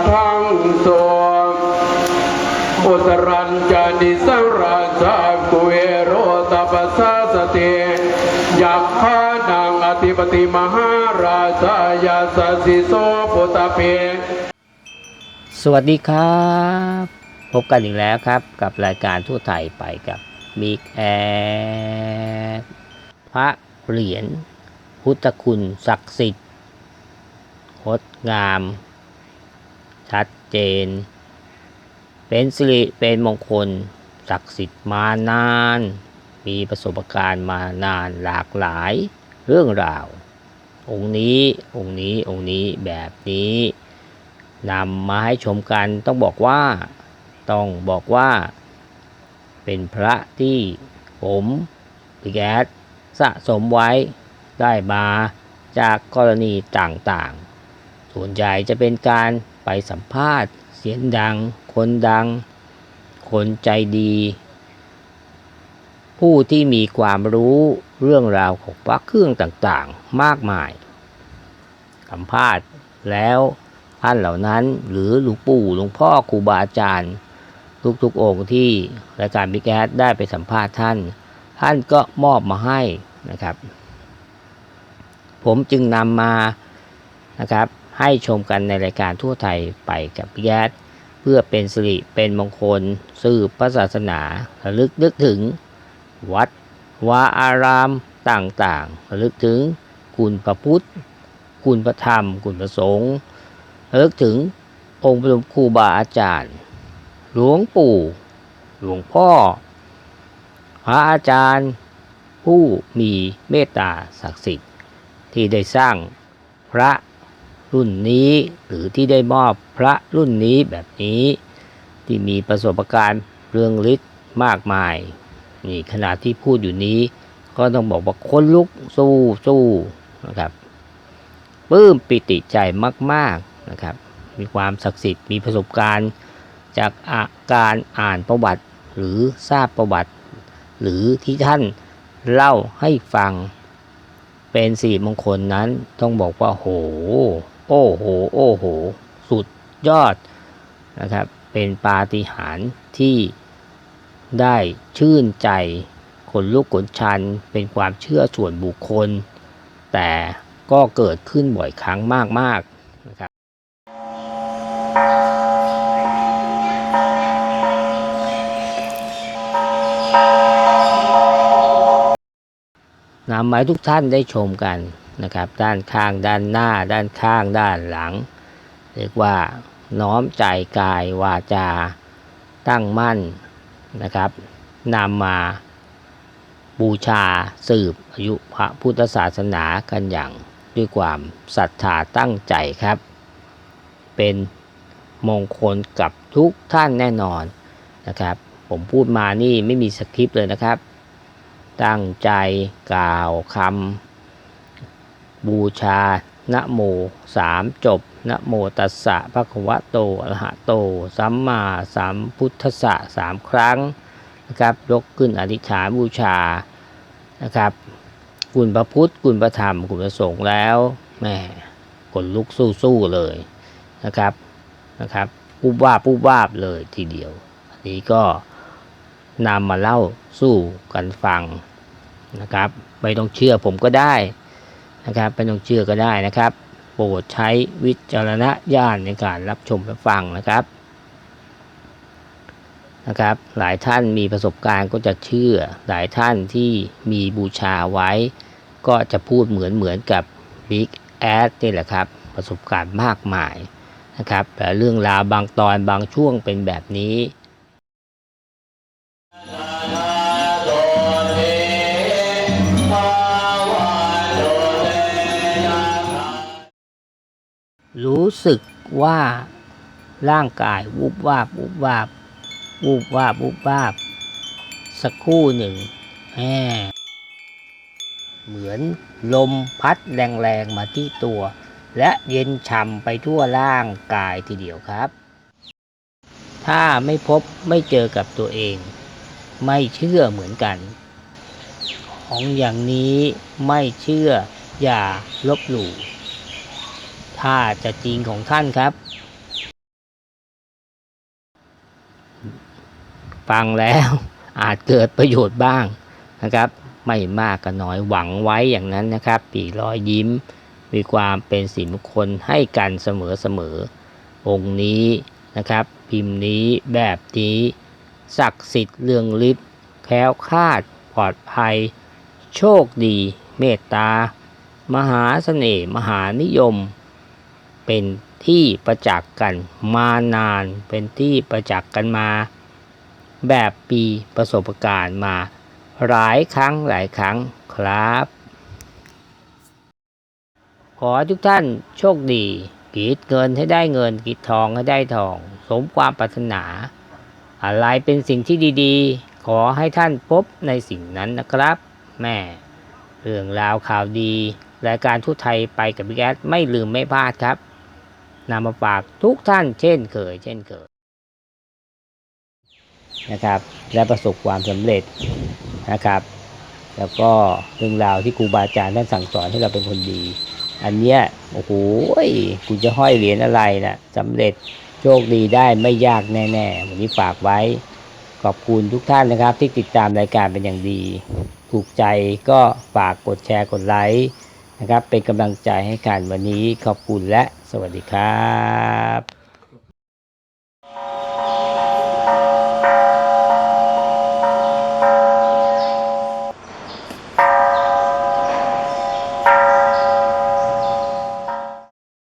ทั้งโสอุตรัญจานิสังราชากุเอโรตปัสสะสติยักขานังอธิปติมหาราชายาสสิโสปุตเปสวัสดีครับ พบกันอีกแล้วครับกับรายการทั่วไทยไปกับมิกแอดพระเหรียญพุทธคุณศักดิ์สิทธิ์งดงาม ชัดเจน เป็นสิริเป็นมงคลศักดิ์สิทธิ์มานาน มีประสบการณ์มานานหลากหลายเรื่องราว องค์นี้องค์นี้องค์นี้แบบนี้นำมาให้ชมกันต้องบอกว่า ต้องบอกว่า เป็นพระที่ผมพี่แกสสะสมไว้ได้มาจากกรณีต่างๆ ส่วนใหญ่จะเป็นการ ไปสัมภาษณ์ เสียงดัง คนดัง คนใจดี ผู้ที่มีความรู้เรื่องราวของพระเครื่องต่างๆ มากมาย สัมภาษณ์แล้วท่านเหล่านั้นหรือหลวงปู่หลวงพ่อครูบาอาจารย์ทุกๆองค์ที่รายการบิ๊กแอดได้ไปสัมภาษณ์ท่าน ท่านก็มอบมาให้นะครับ ผมจึงนำมานะครับ ให้ชมกันในรายการทั่วไทยไปกับบิ๊กแอดเพื่อเป็นสิริเป็นมงคลสืบพระศาสนาระลึกนึกถึง วัดวาอารามต่างๆระลึกถึงคุณพระพุทธ คุณพระธรรม คุณพระสงฆ์ระลึกถึงองค์พระครูบาอาจารย์ หลวงปู่ หลวงพ่อ พระอาจารย์ ผู้มีเมตตาศักดิ์สิทธิ์ที่ได้สร้างพระ รุ่นนี้ หรือที่ได้มอบพระรุ่นนี้แบบนี้ ที่มีประสบการณ์เรื่องฤทธิ์มากมาย นี่ขณะที่พูดอยู่นี้ ก็ต้องบอกว่าคนลุกสู้สู้นะครับปลื้มปิติใจมาก ๆนะครับ มีความศักดิ์สิทธิ์มีประสบการณ์จากอาการอ่านประวัติหรือทราบประวัติ หรือที่ท่านเล่าให้ฟังเป็นสี่มงคลนั้นต้องบอกว่าโห โอ้โห โอ้โห สุดยอดนะครับ เป็นปาฏิหาริย์ที่ได้ชื่นใจขนลุกขนชัน เป็นความเชื่อส่วนบุคคล แต่ก็เกิดขึ้นบ่อยครั้งมากๆนะครับนำมาให้ทุกท่านได้ชมกัน นะครับ ด้านข้างด้านหน้า ด้านข้างด้านหลัง เรียกว่าน้อมใจกายวาจาตั้งมั่นนะครับนำมาบูชาสืบอายุพระพุทธศาสนากันอย่างด้วยความศรัทธาตั้งใจครับ เป็นมงคลกับทุกท่านแน่นอนนะครับ ผมพูดมานี่ไม่มีสคริปต์เลยนะครับ ตั้งใจกล่าวคำ บูชานะโมสามจบนะโมตัสสะภะคะวะโตอะระหะโต สัมมาสัมพุทธสะสามครั้งนะครับยกขึ้นอธิษฐานบูชานะครับคุณพระพุทธคุณพระธรรมคุณพระสงฆ์แล้วแม่ขนลุกสู้ๆเลยนะครับนะครับปุบวาปุบวาบเลยทีเดียว อันนี้ก็นำมาเล่าสู้กันฟังนะครับ ไม่ต้องเชื่อผมก็ได้ นะครับไม่ต้องเชื่อก็ได้นะครับ โปรดใช้วิจารณญาณในการรับชมและฟังนะครับนะครับ หลายท่านมีประสบการณ์ก็จะเชื่อ หลายท่านที่มีบูชาไว้ ก็จะพูดเหมือนเหมือนกับ Big a d นี่แหละครับ ประสบการณ์มากมายนะครับแต่เรื่องราวบางตอนบางช่วงเป็นแบบนี้ รู้สึกว่าร่างกายวุบวาบวุบวาบวุบวาบวุบวาบ สักครู่หนึ่งแหมเหมือนลมพัดแรงๆมาที่ตัว และเย็นฉ่ำไปทั่วร่างกายทีเดียวครับ ถ้าไม่พบไม่เจอกับตัวเอง ไม่เชื่อเหมือนกัน ของอย่างนี้ไม่เชื่ออย่าลบหลู่ ถ้าจะจริงของท่านครับ ฟังแล้วอาจเกิดประโยชน์บ้างนะครับ ไม่มากก็น้อยหวังไว้อย่างนั้นนะครับ ปีร้อยยิ้ม มีความเป็นสิมคนให้กันเสมอเสมอ องค์นี้นะครับ พิมพ์นี้แบบนี้ศักดิ์สิทธิ์เรืองลิบแค้วคลาดปลอดภัย โชคดี เมตตามหาสเสน่ห์มหานิยม เป็นที่ประจักษ์กันมานาน เป็นที่ประจักษ์กันมา แบบปีประสบการณ์มาหลายครั้งหลายครั้งครับ ขอทุกท่านโชคดีกีดเงินให้ได้เงินกีดทองให้ได้ทอง สมความปรารถนา อะไรเป็นสิ่งที่ดีๆ ขอให้ท่านพบในสิ่งนั้นนะครับ แม่เรื่องราวข่าวดี รายการทุกไทยไปกับพี่แก๊สไม่ลืมไม่พลาดครับ นำมาฝากทุกท่านเช่นเคย เช่นเคยนะครับ และประสบความสำเร็จนะครับ แล้วก็เรื่องราวที่ครูบาอาจารย์ท่านสั่งสอนให้เราเป็นคนดี อันเนี้ยโอ้โหคุณจะห้อยเหรียญอะไรนะสำเร็จโชคดีได้ไม่ยากแน่ๆวันนี้ฝากไว้ขอบคุณทุกท่านนะครับ ที่ติดตามรายการเป็นอย่างดี ถูกใจก็ฝากกดแชร์กดไลค์นะครับ เป็นกำลังใจให้กันวันนี้ขอบคุณและ สวัสดีครับ